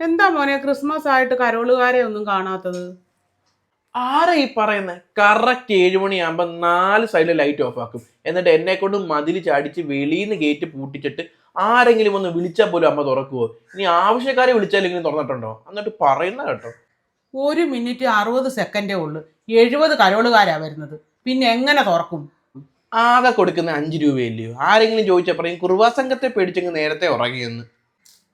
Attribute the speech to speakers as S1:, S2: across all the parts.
S1: എന്താ മോനെ ക്രിസ്മസ് ആയിട്ട് കരോളുകാരെ ഒന്നും കാണാത്തത്?
S2: ആരാ ഈ പറയുന്നത് കറക്റ്റ് ഏഴ് മണിയാകുമ്പോ നാല് സൈഡിൽ ലൈറ്റ് ഓഫ് ആക്കും. എന്നിട്ട് എന്നെ കൊണ്ട് മതിൽ ചാടിച്ച് വെളിയിൽ നിന്ന് ഗേറ്റ് പൂട്ടിച്ചിട്ട് ആരെങ്കിലും ഒന്ന് വിളിച്ചാൽ പോലും അമ്മ തുറക്കുവോ? ഇനി ആവശ്യക്കാരെ വിളിച്ചാലെങ്കിലും തുറന്നിട്ടുണ്ടോ? എന്നിട്ട് പറയുന്ന കേട്ടോ.
S1: ഒരു മിനിറ്റ് അറുപത് സെക്കൻഡേ ഉള്ളു. എഴുപത് കരോളുകാരാ വരുന്നത്. പിന്നെ എങ്ങനെ തുറക്കും?
S2: ആകെ കൊടുക്കുന്ന അഞ്ച് രൂപയല്ലയോ ആരെങ്കിലും ചോദിച്ചാൽ പറയും കുറുവാ സംഘത്തെ പേടിച്ചെങ്കിൽ നേരത്തെ ഉറങ്ങിയെന്ന്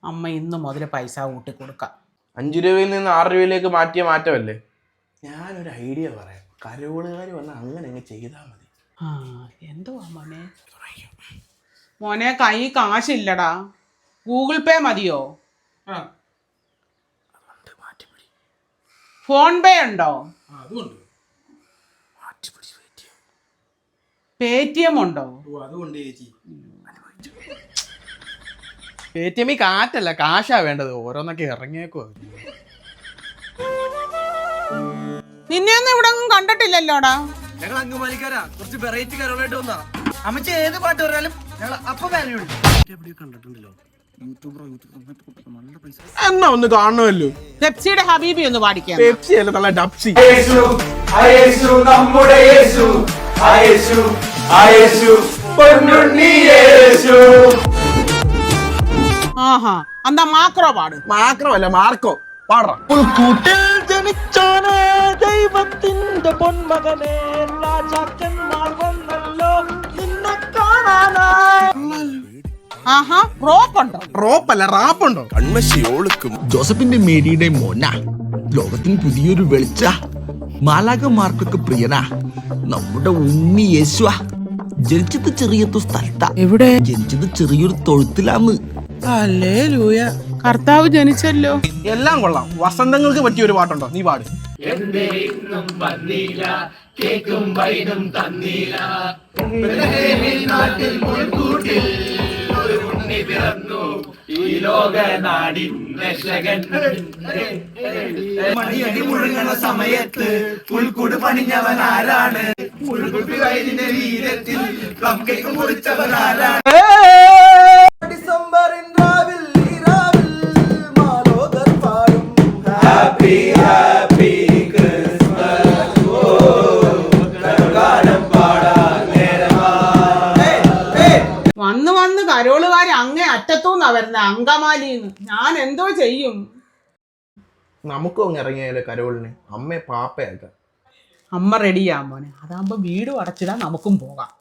S1: അമ്മ ഇന്ന് മുതൽ പൈസ കൂട്ടി കൊടുക്കാം.
S2: അഞ്ച് രൂപയിൽ നിന്ന് ആറ് രൂപയിലേക്ക് മാറ്റിയ മാറ്റമല്ലേ? ഞാനൊരു ഐഡിയ പറയാം. കരോളുകാർ വന്നാൽ അങ്ങനെ അങ്ങ് ചെയ്താൽ മതി.
S1: ആ എന്തുവാ മോനെ? മോനെ കൈ കാശില്ലടാ. ഗൂഗിൾ പേ മതിയോ? ഫോൺ പേ ഉണ്ടോ? പേ ടി എം ഉണ്ടോ?
S2: അതുകൊണ്ട് ചേച്ചി. ടി എമ്മിൽ കാറ്റല്ല കാശാ വേണ്ടത്. ഓരോന്നൊക്കെ ഇറങ്ങിയേക്കോ
S1: നിന്നെയൊന്നും ഇവിടെ ഒന്നും കണ്ടിട്ടില്ലല്ലോടാ.
S3: ഞങ്ങൾ അങ്കമാലിക്കാരാ. കുറച്ച് വെറൈറ്റി കരോളായിട്ട് വന്നാ. അമ്മച്ചി ഏത് പാട്ട് പറഞ്ഞാലും ഞങ്ങൾ അപ്പൊ പാനൽ എവിടെയോ കണ്ടിട്ടുണ്ടല്ലോ.
S2: എന്നാ ഒന്ന് കാണുമല്ലോ
S1: പെപ്സിയുടെ ഹബീബി ഒന്ന് പാടിക്കാം.
S2: പെപ്സി അല്ല നല്ല ഡപ്സി
S4: യേശു നമ്മുടെ യേശു. യേശു.
S1: ആഹാ. മാക്രോ പാട്?
S2: മാത്രമല്ല മാർക്കോ. പാടാ
S3: കൂട്ടിൽ ജനിച്ചോനെ ദൈവത്തിന്റെ പൊന്മകനെ. രാജാക്കന്മാർ വന്നല്ലോ. നിന്നെ കാണാനായി.
S1: ആഹാ റോപ്പ് ഉണ്ടോ?
S2: റോപ്പല്ല റാപ്പുണ്ടോ
S5: കൺമശിയോളുക്കും ജോസഫിന്റെ മേരിയുടെ മോന. ലോകത്തിന് പുതിയൊരു വെളിച്ച മാലാകന്മാർക്കൊക്കെ പ്രിയനാ. നമ്മുടെ ഉണ്ണി യേശുവ. ജനിച്ചത് ചെറിയ സ്ഥലത്താ.
S1: എവിടെ?
S5: ജനിച്ചത് ചെറിയൊരു തൊഴുത്തിലാന്ന്.
S1: കർത്താവ് ജനിച്ചല്ലോ.
S2: എല്ലാം കൊള്ളാം. വസന്തങ്ങൾക്ക് പറ്റിയ ഒരു പാട്ടുണ്ടോ? നീ പാട്.
S4: മണിയടി മുഴങ്ങണ സമയത്ത് പുൽക്കൂട് പണിഞ്ഞവൻ ആരാണ് വയലിന്റെ വീരത്തിൽ കമ്പയ്ക്ക് മുറിച്ചവൻ ആരാണ്
S1: വന്ന് വന്ന് കരോളുകാർ അങ്ങേ അറ്റത്തുനിന്നാ വരുന്നത് അങ്കമാലിന്ന്. ഞാൻ എന്തോ ചെയ്യും.
S2: നമുക്കും അങ്ങ് ഇറങ്ങിയാലോ കരോളിന്? അമ്മയെ പാപ്പയാക്കാം
S1: അമ്മ റെഡിയാ മോനെ. അതാകുമ്പോ വീട് അടച്ചിടാൻ നമുക്കും പോകാം.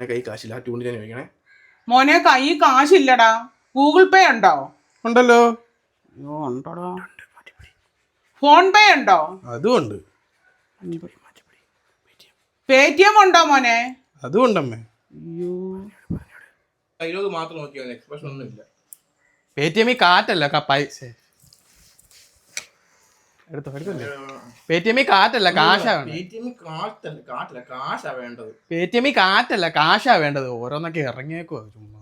S2: കൈ കാശില്ല ട്യൂണിൽ തന്നെ
S1: മോനെ കൈ കാശില്ലടാ. ഗൂഗിൾ പേ ഉണ്ടോ?
S2: ഉണ്ടല്ലോ.
S1: അയ്യോ ഉണ്ടോടാ? ഫോൺ പേ ഉണ്ടോ?
S2: അതും ഉണ്ട്.
S1: പേ ടി എം ഉണ്ടോ മോനെ?
S2: അതുണ്ടമ്മേ
S1: അയ്യോ.
S2: ഡയലോഗ് മാത്രം നോക്കിയാൽ എക്സ്പ്രഷൻ ഒന്നും ഇല്ല. പേ ടി എമ്മിൽ കാറ്റല്ല ക- പൈസ എടുത്തോ എടുത്തല്ലേ പേ ടി എമ്മിൽ കാറ്റല്ല കാശാ വേണ്ടത്. പേ ടി എമ്മിൽ കാറ്റല്ല കാറ്റല്ല കാശാ വേണ്ടത്. പേ ടി എമ്മിൽ കാറ്റല്ല കാശാ വേണ്ടത്. ഓരോന്നൊക്കെ ഇറങ്ങിയേക്കോ ചുമ്മാ.